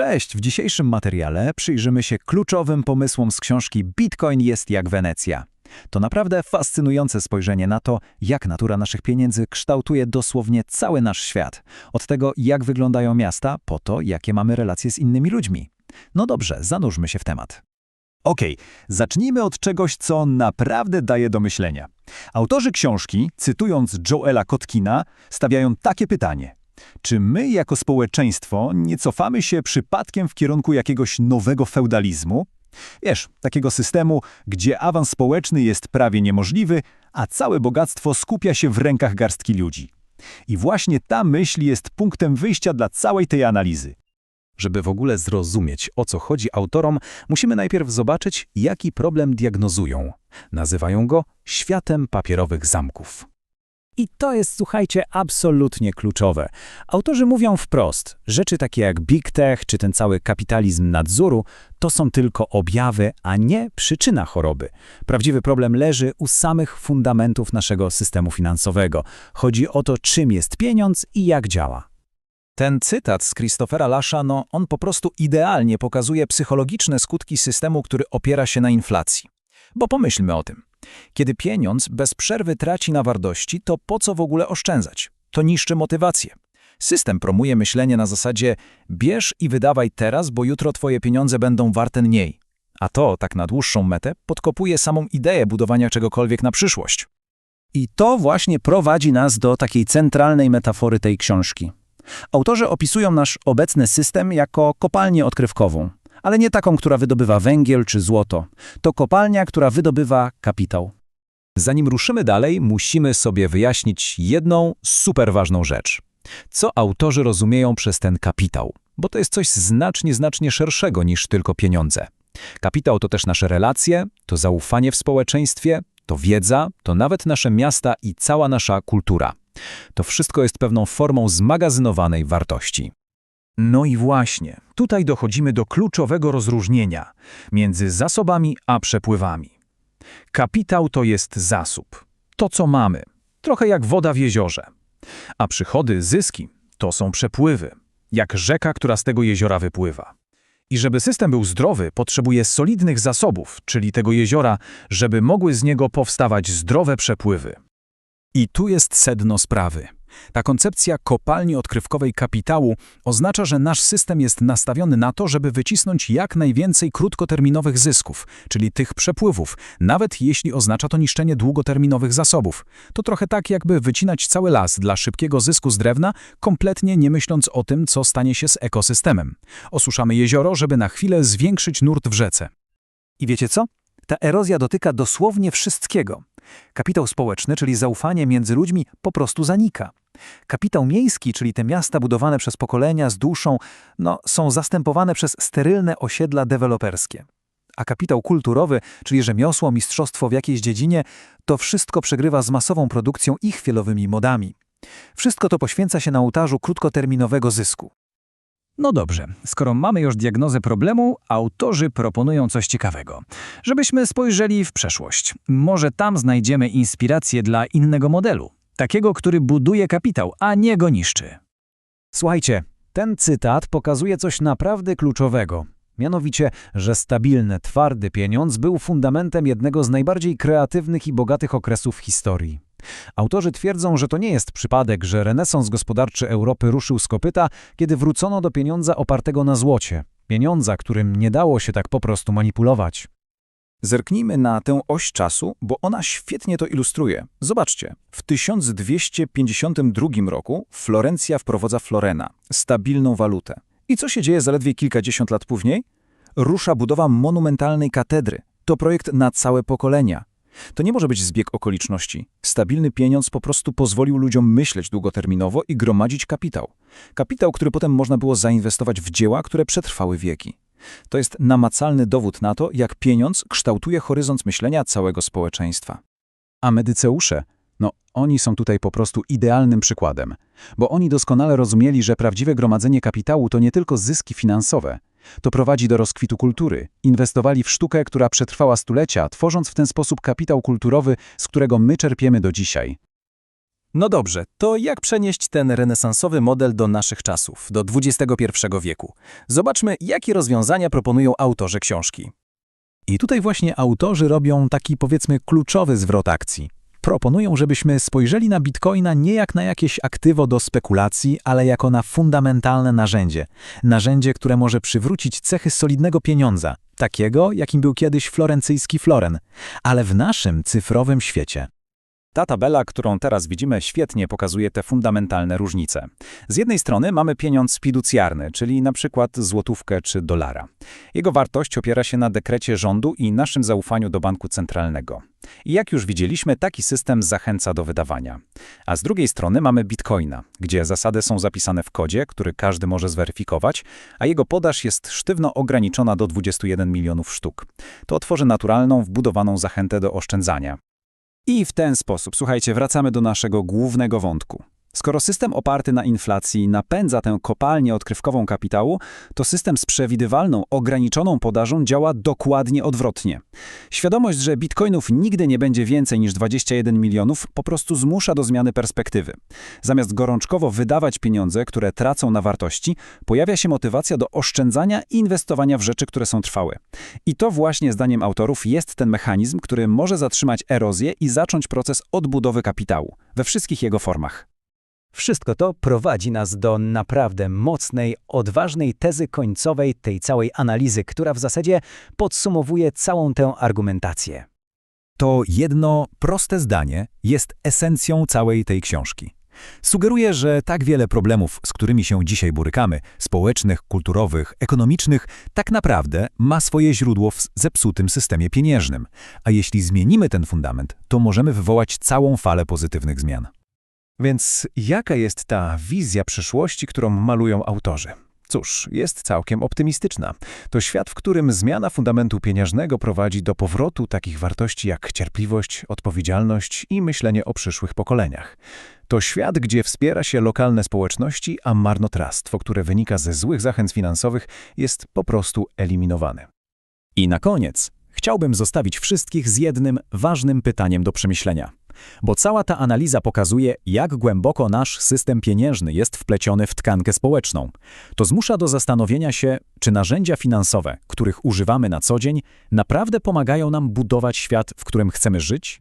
Cześć! W dzisiejszym materiale przyjrzymy się kluczowym pomysłom z książki Bitcoin jest jak Wenecja. To naprawdę fascynujące spojrzenie na to, jak natura naszych pieniędzy kształtuje dosłownie cały nasz świat. Od tego, jak wyglądają miasta, po to, jakie mamy relacje z innymi ludźmi. No dobrze, zanurzmy się w temat. Okej, zacznijmy od czegoś, co naprawdę daje do myślenia. Autorzy książki, cytując Joela Kotkina, stawiają takie pytanie. Czy my jako społeczeństwo nie cofamy się przypadkiem w kierunku jakiegoś nowego feudalizmu? Wiesz, takiego systemu, gdzie awans społeczny jest prawie niemożliwy, a całe bogactwo skupia się w rękach garstki ludzi. I właśnie ta myśl jest punktem wyjścia dla całej tej analizy. Żeby w ogóle zrozumieć, o co chodzi autorom, musimy najpierw zobaczyć, jaki problem diagnozują. Nazywają go światem papierowych zamków. I to jest, słuchajcie, absolutnie kluczowe. Autorzy mówią wprost, rzeczy takie jak Big Tech czy ten cały kapitalizm nadzoru to są tylko objawy, a nie przyczyna choroby. Prawdziwy problem leży u samych fundamentów naszego systemu finansowego. Chodzi o to, czym jest pieniądz i jak działa. Ten cytat z Christophera Lasha, no on po prostu idealnie pokazuje psychologiczne skutki systemu, który opiera się na inflacji. Bo pomyślmy o tym. Kiedy pieniądz bez przerwy traci na wartości, to po co w ogóle oszczędzać? To niszczy motywację. System promuje myślenie na zasadzie bierz i wydawaj teraz, bo jutro twoje pieniądze będą warte mniej. A to, tak na dłuższą metę, podkopuje samą ideę budowania czegokolwiek na przyszłość. I to właśnie prowadzi nas do takiej centralnej metafory tej książki. Autorzy opisują nasz obecny system jako kopalnię odkrywkową, ale nie taką, która wydobywa węgiel czy złoto. To kopalnia, która wydobywa kapitał. Zanim ruszymy dalej, musimy sobie wyjaśnić jedną super ważną rzecz. Co autorzy rozumieją przez ten kapitał? Bo to jest coś znacznie, znacznie szerszego niż tylko pieniądze. Kapitał to też nasze relacje, to zaufanie w społeczeństwie, to wiedza, to nawet nasze miasta i cała nasza kultura. To wszystko jest pewną formą zmagazynowanej wartości. No i właśnie, tutaj dochodzimy do kluczowego rozróżnienia między zasobami a przepływami. Kapitał to jest zasób, to co mamy, trochę jak woda w jeziorze. A przychody, zyski to są przepływy, jak rzeka, która z tego jeziora wypływa. I żeby system był zdrowy, potrzebuje solidnych zasobów, czyli tego jeziora, żeby mogły z niego powstawać zdrowe przepływy. I tu jest sedno sprawy. Ta koncepcja kopalni odkrywkowej kapitału oznacza, że nasz system jest nastawiony na to, żeby wycisnąć jak najwięcej krótkoterminowych zysków, czyli tych przepływów, nawet jeśli oznacza to niszczenie długoterminowych zasobów. To trochę tak, jakby wycinać cały las dla szybkiego zysku z drewna, kompletnie nie myśląc o tym, co stanie się z ekosystemem. Osuszamy jezioro, żeby na chwilę zwiększyć nurt w rzece. I wiecie co? Ta erozja dotyka dosłownie wszystkiego. Kapitał społeczny, czyli zaufanie między ludźmi, po prostu zanika. Kapitał miejski, czyli te miasta budowane przez pokolenia z duszą, no, są zastępowane przez sterylne osiedla deweloperskie. A kapitał kulturowy, czyli rzemiosło, mistrzostwo w jakiejś dziedzinie, to wszystko przegrywa z masową produkcją i chwilowymi modami. Wszystko to poświęca się na ołtarzu krótkoterminowego zysku. No dobrze, skoro mamy już diagnozę problemu, autorzy proponują coś ciekawego. Żebyśmy spojrzeli w przeszłość. Może tam znajdziemy inspirację dla innego modelu. Takiego, który buduje kapitał, a nie go niszczy. Słuchajcie, ten cytat pokazuje coś naprawdę kluczowego. Mianowicie, że stabilny, twardy pieniądz był fundamentem jednego z najbardziej kreatywnych i bogatych okresów historii. Autorzy twierdzą, że to nie jest przypadek, że renesans gospodarczy Europy ruszył z kopyta, kiedy wrócono do pieniądza opartego na złocie. Pieniądza, którym nie dało się tak po prostu manipulować. Zerknijmy na tę oś czasu, bo ona świetnie to ilustruje. Zobaczcie, w 1252 roku Florencja wprowadza florena, stabilną walutę. I co się dzieje zaledwie kilkadziesiąt lat później? Rusza budowa monumentalnej katedry. To projekt na całe pokolenia. To nie może być zbieg okoliczności. Stabilny pieniądz po prostu pozwolił ludziom myśleć długoterminowo i gromadzić kapitał. Kapitał, który potem można było zainwestować w dzieła, które przetrwały wieki. To jest namacalny dowód na to, jak pieniądz kształtuje horyzont myślenia całego społeczeństwa. A medyceusze, no oni są tutaj po prostu idealnym przykładem, bo oni doskonale rozumieli, że prawdziwe gromadzenie kapitału to nie tylko zyski finansowe. To prowadzi do rozkwitu kultury. Inwestowali w sztukę, która przetrwała stulecia, tworząc w ten sposób kapitał kulturowy, z którego my czerpiemy do dzisiaj. No dobrze, to jak przenieść ten renesansowy model do naszych czasów, do XXI wieku? Zobaczmy, jakie rozwiązania proponują autorzy książki. I tutaj właśnie autorzy robią taki powiedzmy kluczowy zwrot akcji. Proponują, żebyśmy spojrzeli na bitcoina nie jak na jakieś aktywo do spekulacji, ale jako na fundamentalne narzędzie. Narzędzie, które może przywrócić cechy solidnego pieniądza, takiego, jakim był kiedyś florencyjski floren, ale w naszym cyfrowym świecie. Ta tabela, którą teraz widzimy, świetnie pokazuje te fundamentalne różnice. Z jednej strony mamy pieniądz fiducjarny, czyli na przykład złotówkę czy dolara. Jego wartość opiera się na dekrecie rządu i naszym zaufaniu do banku centralnego. I jak już widzieliśmy, taki system zachęca do wydawania. A z drugiej strony mamy bitcoina, gdzie zasady są zapisane w kodzie, który każdy może zweryfikować, a jego podaż jest sztywno ograniczona do 21 milionów sztuk. To tworzy naturalną, wbudowaną zachętę do oszczędzania. I w ten sposób, słuchajcie, wracamy do naszego głównego wątku. Skoro system oparty na inflacji napędza tę kopalnię odkrywkową kapitału, to system z przewidywalną, ograniczoną podażą działa dokładnie odwrotnie. Świadomość, że bitcoinów nigdy nie będzie więcej niż 21 milionów, po prostu zmusza do zmiany perspektywy. Zamiast gorączkowo wydawać pieniądze, które tracą na wartości, pojawia się motywacja do oszczędzania i inwestowania w rzeczy, które są trwałe. I to właśnie, zdaniem autorów, jest ten mechanizm, który może zatrzymać erozję i zacząć proces odbudowy kapitału we wszystkich jego formach. Wszystko to prowadzi nas do naprawdę mocnej, odważnej tezy końcowej tej całej analizy, która w zasadzie podsumowuje całą tę argumentację. To jedno proste zdanie jest esencją całej tej książki. Sugeruje, że tak wiele problemów, z którymi się dzisiaj borykamy, społecznych, kulturowych, ekonomicznych, tak naprawdę ma swoje źródło w zepsutym systemie pieniężnym. A jeśli zmienimy ten fundament, to możemy wywołać całą falę pozytywnych zmian. Więc jaka jest ta wizja przyszłości, którą malują autorzy? Cóż, jest całkiem optymistyczna. To świat, w którym zmiana fundamentu pieniężnego prowadzi do powrotu takich wartości jak cierpliwość, odpowiedzialność i myślenie o przyszłych pokoleniach. To świat, gdzie wspiera się lokalne społeczności, a marnotrawstwo, które wynika ze złych zachęt finansowych, jest po prostu eliminowane. I na koniec chciałbym zostawić wszystkich z jednym ważnym pytaniem do przemyślenia. Bo cała ta analiza pokazuje, jak głęboko nasz system pieniężny jest wpleciony w tkankę społeczną. To zmusza do zastanowienia się, czy narzędzia finansowe, których używamy na co dzień, naprawdę pomagają nam budować świat, w którym chcemy żyć?